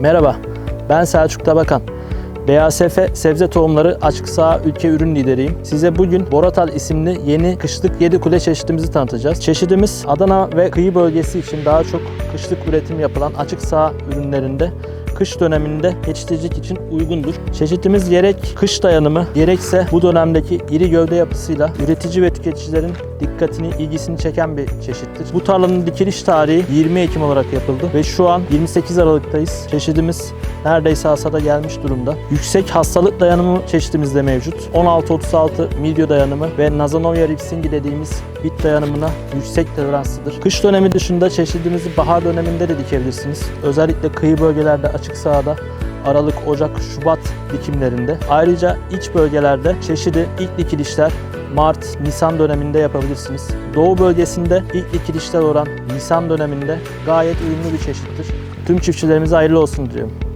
Merhaba, ben Selçuk Tabakan. BASF sebze tohumları açık saha ülke ürün lideriyim. Size bugün Boratal isimli yeni kışlık 7 kule çeşitimizi tanıtacağız. Çeşidimiz Adana ve kıyı bölgesi için daha çok kışlık üretim yapılan açık saha ürünlerinde kış döneminde yetiştiricilik için uygundur. Çeşitimiz gerek kış dayanımı gerekse bu dönemdeki iri gövde yapısıyla üretici ve tüketicilerin dikkatini, ilgisini çeken bir çeşittir. Bu tarlanın dikiliş tarihi 20 Ekim olarak yapıldı ve şu an 28 Aralık'tayız. Çeşidimiz neredeyse hasada gelmiş durumda. Yüksek hastalık dayanımı çeşitimiz de mevcut. 16-36 milyo dayanımı ve Nazanovia ripsingi dediğimiz bit dayanımına yüksek toleranslıdır. Kış dönemi dışında çeşidimizi bahar döneminde de dikebilirsiniz. Özellikle kıyı bölgelerde açık sahada Aralık, Ocak, Şubat dikimlerinde. Ayrıca iç bölgelerde çeşidi ilk dikilişler Mart, Nisan döneminde yapabilirsiniz. Doğu bölgesinde ilk dikilişler olan Nisan döneminde gayet uyumlu bir çeşittir. Tüm çiftçilerimize hayırlı olsun diyorum.